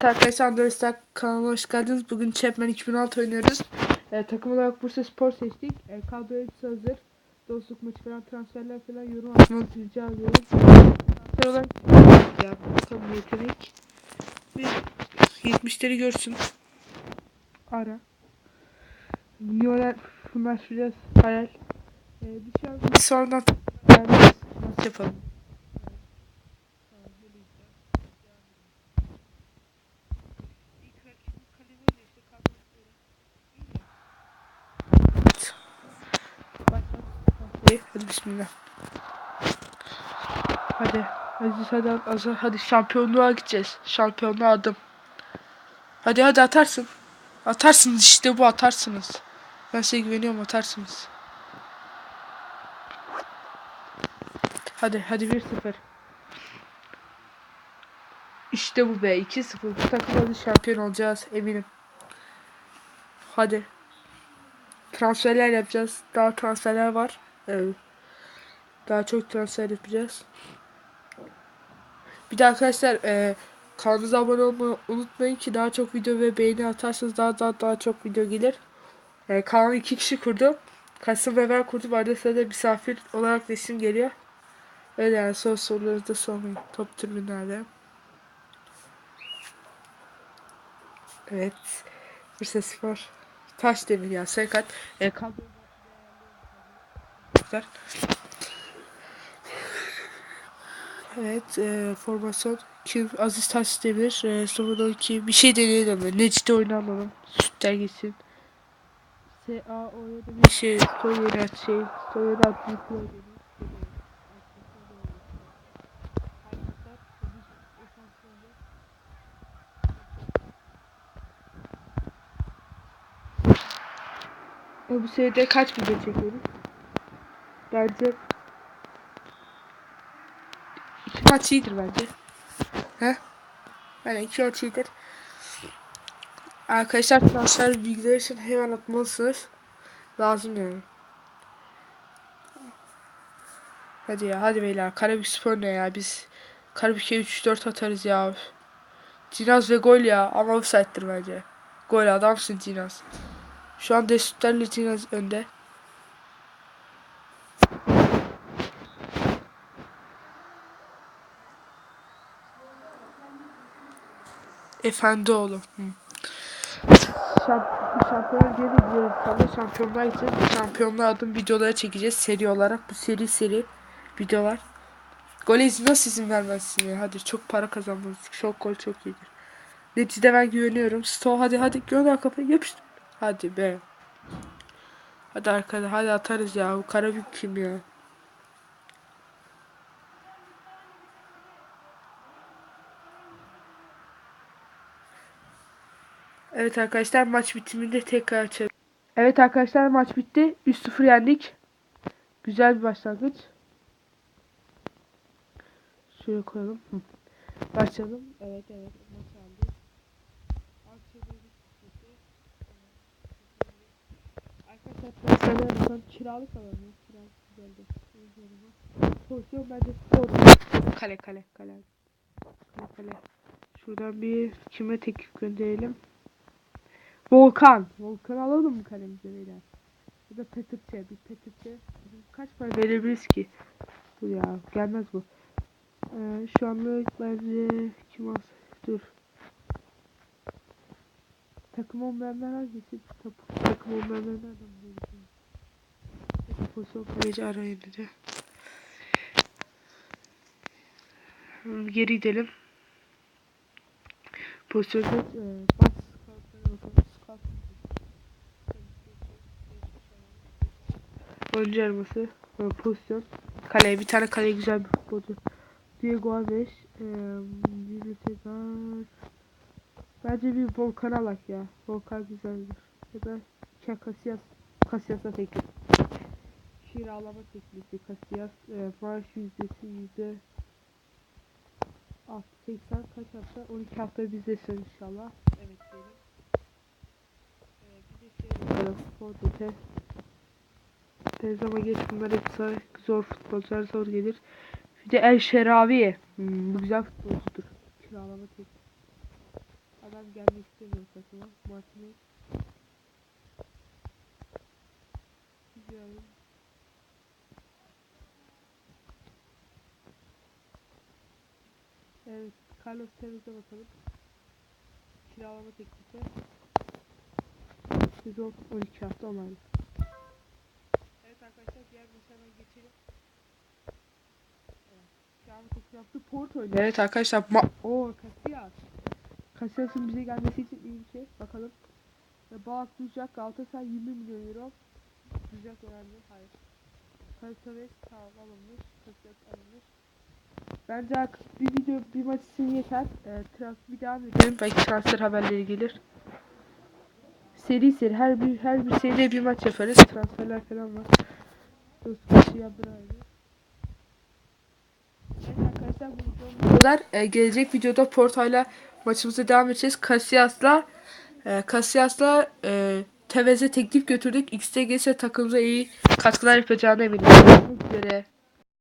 Arkadaşlar Understar kanalına hoş geldiniz. Bugün Chapman 2006 oynuyoruz. Ee, takım olarak Bursa Spor seçtik. Ee, kadro hepsi hazır. Dostluk maçı falan transferler falan yorum atmanızı rica ediyorum. Transfer olarak ya bakalım yetenek. Bir 70'leri görsün. Ara. Milyoner bunlar biraz hayal. Ee, bir şey bir sonradan yani maç yapalım. Hadi, hadi bismillah. Hadi. Hadi hadi hadi, hadi şampiyonluğa gideceğiz. Şampiyonluğa adım. Hadi hadi atarsın. Atarsınız işte bu atarsınız. Ben size güveniyorum atarsınız. Hadi hadi 1-0. İşte bu be 2-0. Bu takımda şampiyon olacağız eminim. Hadi. Transferler yapacağız. Daha transferler var. Daha çok transfer yapacağız. Bir de arkadaşlar e, kanalımıza abone olmayı unutmayın ki daha çok video ve beğeni atarsanız daha daha daha çok video gelir. E, kanalı iki kişi kurdu. Kasım ve ben kurdum. Arada sırada misafir olarak resim geliyor. Öyle yani son soruları da sormayın. Top tribünlerde. Evet. Bursa Spor. Taş demir ya. Serkat. E, kadro Güzel. Evet, e, formasyon kim Aziz Taş Demir, e, sonradan ki bir şey deneyelim mi? Necde oynanalım. Sütler gitsin. S A O ya bir şey, Stoyerat şey, Stoyerat bir şey E, bu seride kaç video çekiyoruz? Bence iki maç iyidir bence. He? Yani iki maç iyidir. Arkadaşlar transfer bilgileri için hemen atmalısınız. Lazım yani. Hadi ya hadi beyler. Karabük Spor ne ya biz Karabük'e 3-4 atarız ya. Cinaz ve gol ya ama offside'dir bence. Gol adamsın Cinaz. Şu an Desutlerle Cinaz önde. Efendi oğlum. Hı. Şamp şampiyonlar diye gidiyoruz. Sonra şampiyonlar için şampiyonlar adım videoları çekeceğiz seri olarak. Bu seri seri videolar. Gole nasıl izin vermezsin ya? Hadi çok para kazanmalıyız. Çok gol çok iyidir. Neticede ben güveniyorum. Sto hadi hadi gönder kafayı yapıştır. Hadi be. Hadi arkada hadi atarız ya. Bu Karabük kim ya? Evet arkadaşlar maç bitiminde tekrar açalım. Evet arkadaşlar maç bitti. 3-0 yendik. Güzel bir başlangıç. Şöyle koyalım. Hı. Başlayalım. Evet evet maç aldık. Arkadaşlar transferler yapalım. Kiralık alalım. Kiralık güzeldi. Pozisyon bence doğru. Kale kale kale. Kale kale. Şuradan bir kime teklif gönderelim. Volkan. Volkan alalım mı kalemize beyler? Ya da Petrçe. Bir Petrçe. Kaç para verebiliriz ki? Dur ya. Gelmez bu. Ee, şu anlık bence kim alsa? Dur. Takım olmayanlar hangisi? Tak takım olmayanlar nereden bulacağım? Pozisyon kaleci arayın dedi. Geri gidelim. Pozisyonda e, Oyuncu arması. e, pozisyon. Kale. Bir tane kale güzel bir futbolcu. Diego Alves. E, bir tekrar. Bence bir Volkan alak ya. Volkan güzeldir. Ya da Kia Casillas. Casillas'a teklif. Kiralama teklifi Casillas. E, maaş yüzdesi yüzde 80 kaç hafta? 12 hafta bizdesin inşallah. Evet diyelim. Ee, bir de şey bakalım. Tez ama geç bunlar hep zor futbolcular zor gelir. Bir de El Şeravi. Hmm, bu güzel futbolcudur. Kiralama teklifi. adam gelmek istemiyor takıma. Martinez. Güzel. Evet, Carlos Tevez'e bakalım. Kiralama teklifi. Sezon 12 hafta onaylı. Arkadaşlar diğer maçlardan geçelim. Evet. Yaptı. Porto ile. Evet arkadaşlar. Ma Oo Casillas. Casillas'ın bize gelmesi için iyi bir şey. Bakalım. Ve Balat duyacak. Galatasaray 20 milyon euro. Duyacak önemli. Hayır. Casillas tamam alınmış. Casillas alınmış. Bence bir video bir maç için yeter. Ee, trans bir devam edelim. Belki transfer haberleri gelir. Seri seri her bir her bir seride bir maç yaparız. Transferler falan var. Dost maçı yapıraydı. Evet arkadaşlar bu videomuz. Ee, gelecek videoda Porto'yla maçımıza devam edeceğiz. Casillas'la e, Casillas'la e, Tevez'e teklif götürdük. XTGS takımımıza iyi katkılar yapacağına eminim. Üzere.